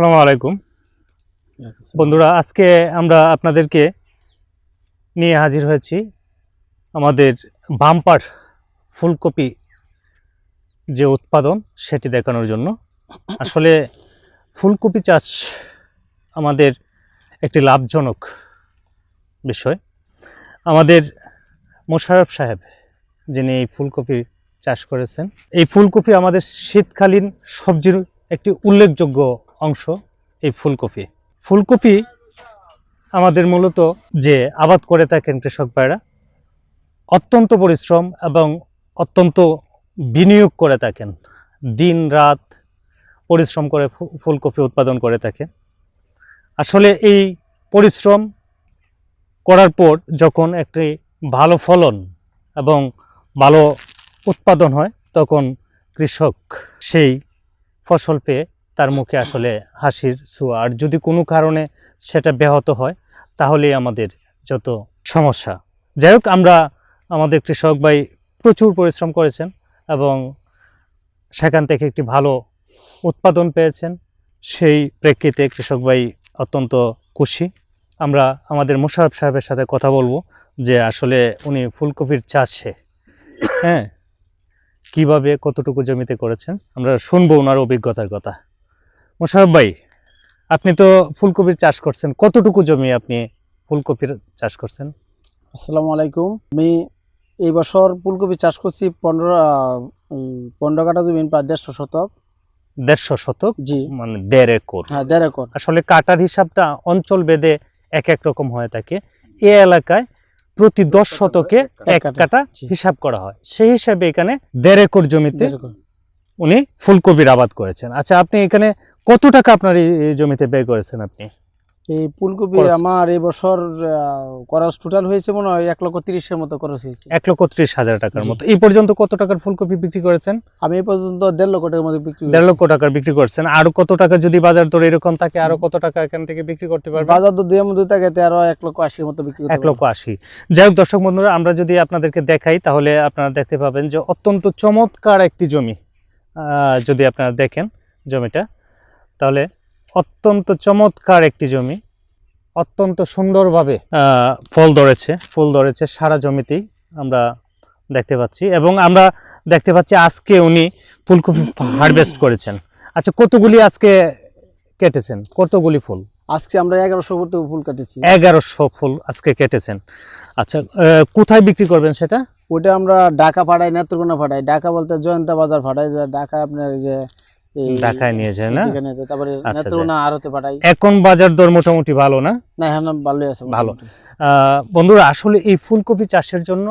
আসসালামু আলাইকুম। বন্ধুরা, আজকে আমরা আপনাদেরকে নিয়ে হাজির হয়েছি আমাদের বাম্পার ফুলকপি যে উৎপাদন সেটি দেখানোর জন্য। আসলে ফুলকপি চাষ আমাদের একটি লাভজনক বিষয়। আমাদের মোশারফ সাহেব, যিনি এই ফুলকপি চাষ করেছেন, এই ফুলকপি আমাদের শীতকালীন সবজির একটি উল্লেখযোগ্য অংশ এই ফুলকপি। ফুলকপি আমাদের মূলত যে আবাদ করে থাকেন কৃষক ভাইরা, অত্যন্ত পরিশ্রম এবং অত্যন্ত বিনিয়োগ করে থাকেন। দিন রাত পরিশ্রম করে ফুলকপি উৎপাদন করে থাকে। আসলে এই পরিশ্রম করার পর যখন একটি ভালো ফলন এবং ভালো উৎপাদন হয়, তখন কৃষক সেই ফসল পেয়ে তার মুখে আসলে হাসির ছোঁয়া। আর যদি কোনো কারণে সেটা ব্যাহত হয়, তাহলেই আমাদের যত সমস্যা। যাই হোক, আমরা আমাদের কৃষক ভাই প্রচুর পরিশ্রম করেছেন এবং সেখান থেকে একটি ভালো উৎপাদন পেয়েছেন। সেই প্রেক্ষিতে কৃষক ভাই অত্যন্ত খুশি। আমরা আমাদের মোশারফ সাহেবের সাথে কথা বলব যে আসলে উনি ফুলকপির চাষে। হ্যাঁ কীভাবে কতটুকু জমিতে করেছেন, আমরা শুনব ওনার অভিজ্ঞতার কথা। মোশারফ ভাই আপনি তো ফুলকপির চাষ করছেন। কতটুকু জমি আপনি ফুলকপির চাষ করছেন? আসসালামু আলাইকুম। আমি এই বছর ফুলকপি চাষ করছি পনেরো পনেরো কাটা জমি প্রায় দেড়শো শতক। দেড়শো শতক? জি। মানে দেড় একর। হ্যাঁ দেড় একর। আসলে কাটার হিসাবটা অঞ্চল ভেদে এক এক রকম হয়ে থাকে। এ এলাকায় প্রতি দশ শতকে এক কাটা হিসাব করা হয়। সেই হিসাবে এখানে দেড় একর জমিতে উনি ফুলকপির আবাদ করেছেন। আচ্ছা আপনি এখানে কত টাকা আপনার এই জমিতে ব্যয় করেছেন আপনি? এই ফুলকপি আমার এবছর বছর খরচ টোটাল হয়েছে মনে হয় এক লক্ষ তিরিশের মতো খরচ হয়েছে। এক লক্ষ ত্রিশ হাজার টাকার মতো। এই পর্যন্ত কত টাকার ফুলকপি বিক্রি করেছেন? আমি এই পর্যন্ত দেড় লক্ষ টাকার মধ্যে বিক্রি দেড় লক্ষ টাকার বিক্রি করছেন। আরও কত টাকা যদি বাজার দর এরকম থাকে আরও কত টাকা এখান থেকে বিক্রি করতে পারবেন? বাজার তো দুই মধ্যে থাকে তেরো এক লক্ষ আশির মতো বিক্রি এক লক্ষ আশি। যাই হোক দর্শক বন্ধুরা আমরা যদি আপনাদেরকে দেখাই তাহলে আপনারা দেখতে পাবেন যে অত্যন্ত চমৎকার একটি জমি আহ, যদি আপনারা দেখেন জমিটা। তাহলে অত্যন্ত চমৎকার একটি জমি। অত্যন্ত সুন্দরভাবে ফল ধরেছে ফুল ধরেছে সারা জমিতেই আমরা দেখতে পাচ্ছি এবং আমরা দেখতে পাচ্ছি আজকে উনি ফুলকপি হারভেস্ট করেছেন। আচ্ছা কতগুলি আজকে কেটেছেন? কতগুলি ফুল? আজকে আমরা এগারোশো ফুল কাটেছি। এগারোশো ফুল আজকে কেটেছেন। আচ্ছা কোথায় বিক্রি করবেন সেটা? ওটা আমরা ঢাকা পাঠাই নেত্রকোনা পাঠাই ঢাকা বলতে জয়ন্তা বাজার পাঠাই ঢাকা আপনার এই যে ঢাকায় নিয়ে যায় না। তারপরে আচ্ছা, নেত্রকোনা আড়তে পাঠাই। এখন বাজার দর মোটামুটি ভালো না? না হ্যাঁ ভালোই আছে ভালো। বন্ধুরা আসলে এই ফুলকপি চাষের জন্য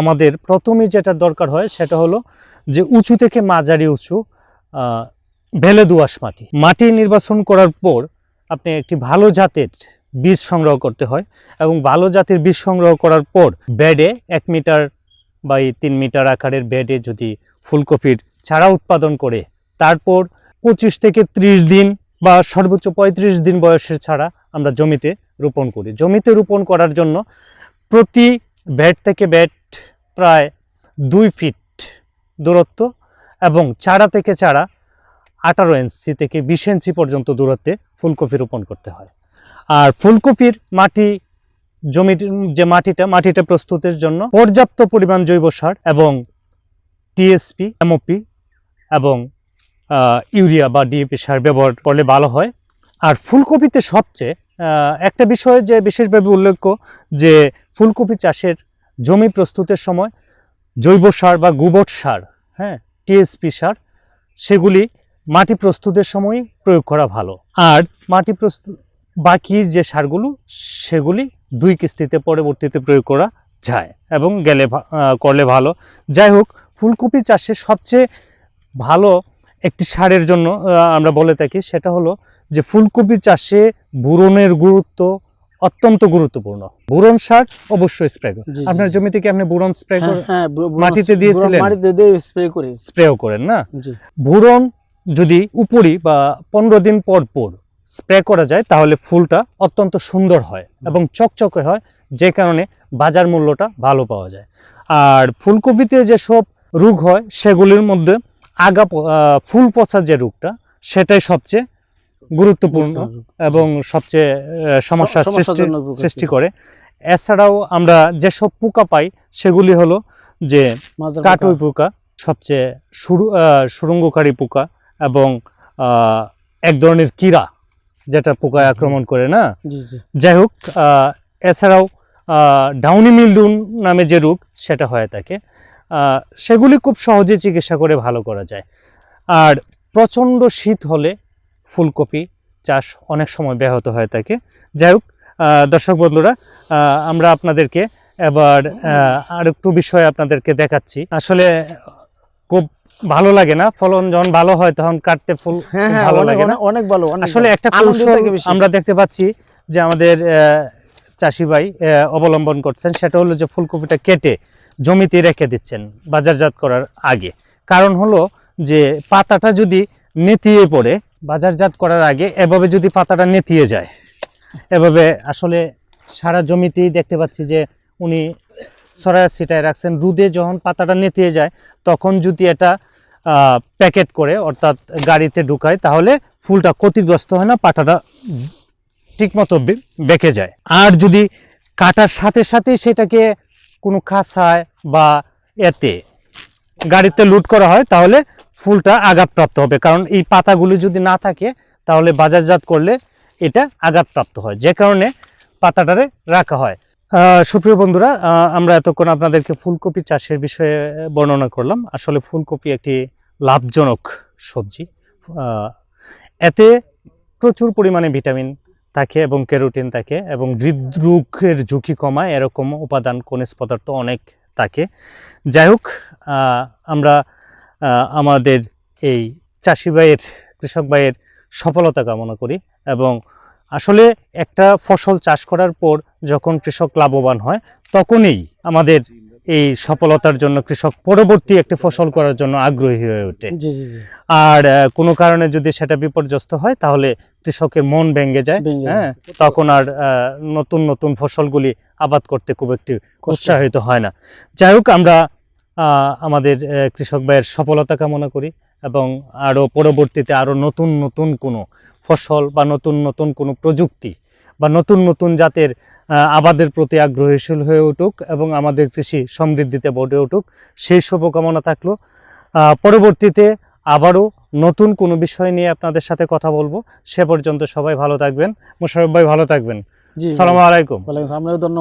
আমাদের প্রথমে যেটা দরকার হয় সেটা হলো যে উঁচু থেকে মাঝারি উঁচু ভেলে দোআঁশ মাটি। মাটি নির্বাচন করার পর আপনি একটি ভালো জাতের বীজ সংগ্রহ করতে হয় এবং ভালো জাতের বীজ সংগ্রহ করার পর বেডে এক মিটার বা এই তিন মিটার আকারের বেডে যদি ফুলকপির চারা উৎপাদন করে তারপর পঁচিশ থেকে ত্রিশ দিন বা সর্বোচ্চ পঁয়ত্রিশ দিন বয়সের ছাড়া আমরা জমিতে রোপণ করি। জমিতে রোপণ করার জন্য প্রতি ব্যাট থেকে ব্যাট প্রায় দুই ফিট দূরত্ব এবং চারা থেকে চারা আঠারো ইঞ্চি থেকে বিশ ইঞ্চি পর্যন্ত দূরত্বে ফুলকপি রোপণ করতে হয়। আর ফুলকপির মাটি, জমির যে মাটিটা মাটিটা প্রস্তুতের জন্য পর্যাপ্ত পরিমাণ জৈব সার এবং টিএসপি, এমওপি এবং ইউরিয়া বা ডিএপি সার ব্যবহার করলে ভালো হয়। আর ফুলকপিতে সবচেয়ে একটা বিষয় যে বিশেষভাবে উল্লেখ্য যে ফুলকপি চাষের জমি প্রস্তুতের সময় জৈব সার বা গোবর সার হ্যাঁ টিএসপি সার, সেগুলি মাটি প্রস্তুতের সময় প্রয়োগ করা ভালো। আর মাটি প্রস্তুত, বাকি যে সারগুলো, সেগুলি দুই কিস্তিতে পরবর্তীতে প্রয়োগ করা যায় এবং গেলে করলে ভালো। যাই হোক, ফুলকপি চাষে সবচেয়ে ভালো একটি সারের জন্য আমরা বলে থাকি সেটা হলো যে ফুলকপি চাষে বুরনের গুরুত্ব অত্যন্ত গুরুত্বপূর্ণ। বুরন সার অবশ্যই স্প্রে জি, আপনার জমিতে কি আপনি বুরন স্প্রে হ্যাঁ, হ্যাঁ, বু- বু- মাটিতে দিয়েছিলেন? মাটিতে দিয়ে স্প্রে করি। স্প্রেও করেন না? বুরন যদি উপরি বা পনেরো দিন পর পর স্প্রে করা যায় তাহলে ফুলটা অত্যন্ত সুন্দর হয় এবং চকচকে হয় যে কারণে বাজার মূল্যটা ভালো পাওয়া যায়। আর ফুলকপিতে যেসব রোগ হয় সেগুলির মধ্যে আগা ফুল পচা যে রোগটা সেটাই সবচেয়ে গুরুত্বপূর্ণ এবং সবচেয়ে সমস্যার সৃষ্টি সৃষ্টি করে। এছাড়াও আমরা যেসব পোকা পাই সেগুলি হলো যে কাটুই পোকা। সবচেয়ে সুরু সুরঙ্গকারী পোকা এবং এক ধরনের কীরা যেটা পোকায় আক্রমণ করে না? যাই হোক এছাড়াও ডাউনি মিলডুন নামে যে রোগ সেটা হয়ে থাকে সেগুলি খুব সহজে চিকিৎসা করে ভালো করা যায়। আর প্রচণ্ড শীত হলে ফুলকপি চাষ অনেক সময় ব্যাহত হয়ে থাকে যাই হোক দর্শক বন্ধুরা আমরা আপনাদেরকে এবার আর একটু বিষয় আপনাদেরকে দেখাচ্ছি। আসলে খুব ভালো লাগে না ফলন যখন ভালো হয় তখন কাটতে ফুল হ্যাঁ হ্যাঁ ভালো লাগে না। অনেক- ভালো আসলে একটা কৌশল আমরা দেখতে পাচ্ছি যে আমাদের চাষি ভাই অবলম্বন করছেন। সেটা হলো যে ফুলকপিটা কেটে জমিতে রেখে দিচ্ছেন বাজারজাত করার আগে। কারণ হলো যে পাতাটা যদি নেতিয়ে পড়ে, বাজারজাত করার আগে এভাবে যদি পাতাটা নেতিয়ে যায়, এভাবে আসলে সারা জমিতেই দেখতে পাচ্ছি যে উনি ছড়ায় ছিটায় রাখছেন। রুদে যখন পাতাটা নেতিয়ে যায়, তখন যদি এটা প্যাকেট করে অর্থাৎ গাড়িতে ঢুকায়, তাহলে ফুলটা ক্ষতিগ্রস্ত হয় না, পাতাটা ঠিকমতো বেঁকে যায়। আর যদি কাটার সাথে সাথে সেটাকে কোনো খাসায় বা এতে গাড়িতে লুট করা হয়, তাহলে ফুলটা আঘাতপ্রাপ্ত হবে। কারণ এই পাতাগুলি যদি না থাকে, তাহলে বাজারজাত করলে এটা আঘাতপ্রাপ্ত হয়। যে কারণে পাতাটারে রাখা হয়। সুপ্রিয় বন্ধুরা আমরা এতক্ষণ আপনাদেরকে ফুলকপি চাষের বিষয়ে বর্ণনা করলাম। আসলে ফুলকপি একটি লাভজনক সবজি। এতে প্রচুর পরিমাণে ভিটামিন থাকে এবং ক্যারোটিন থাকে এবং হৃদরোগের ঝুঁকি কমায় এরকম উপাদান, খনিজ পদার্থ অনেক থাকে যাই হোক আমরা আমাদের এই চাষি ভাইয়ের, কৃষক ভাইয়ের সফলতা কামনা করি এবং আসলে একটা ফসল চাষ করার পর যখন কৃষক লাভবান হয়, তখনই আমাদের এই সফলতার জন্য কৃষক পরবর্তী একটি ফসল করার জন্য আগ্রহী হয়ে ওঠে। আর কোনো কারণে যদি সেটা বিপর্যস্ত হয় তাহলে কৃষকের মন ভেঙে যায় হ্যাঁ? তখন আর নতুন নতুন ফসলগুলি আবাদ করতে খুব একটি কষ্ট। উৎসাহিত হয় না। যাই হোক আমরা আমাদের কৃষক ভাইয়ের সফলতা কামনা করি এবং আরও পরবর্তীতে আরও নতুন নতুন কোনো ফসল বা নতুন নতুন কোনো প্রযুক্তি বা নতুন নতুন জাতের আবাদের প্রতি আগ্রহীশীল হয়ে উঠুক এবং আমাদের কৃষি সমৃদ্ধিতে বটে উঠুক সেই শুভকামনা থাকল। পরবর্তীতে আবারও নতুন কোনো বিষয় নিয়ে আপনাদের সাথে কথা বলব। সে পর্যন্ত সবাই ভালো থাকবেন। মোশারফ ভাই ভালো থাকবেন। জি সালাম আলাইকুম। ওয়ালাইকুম ধন্যবাদ।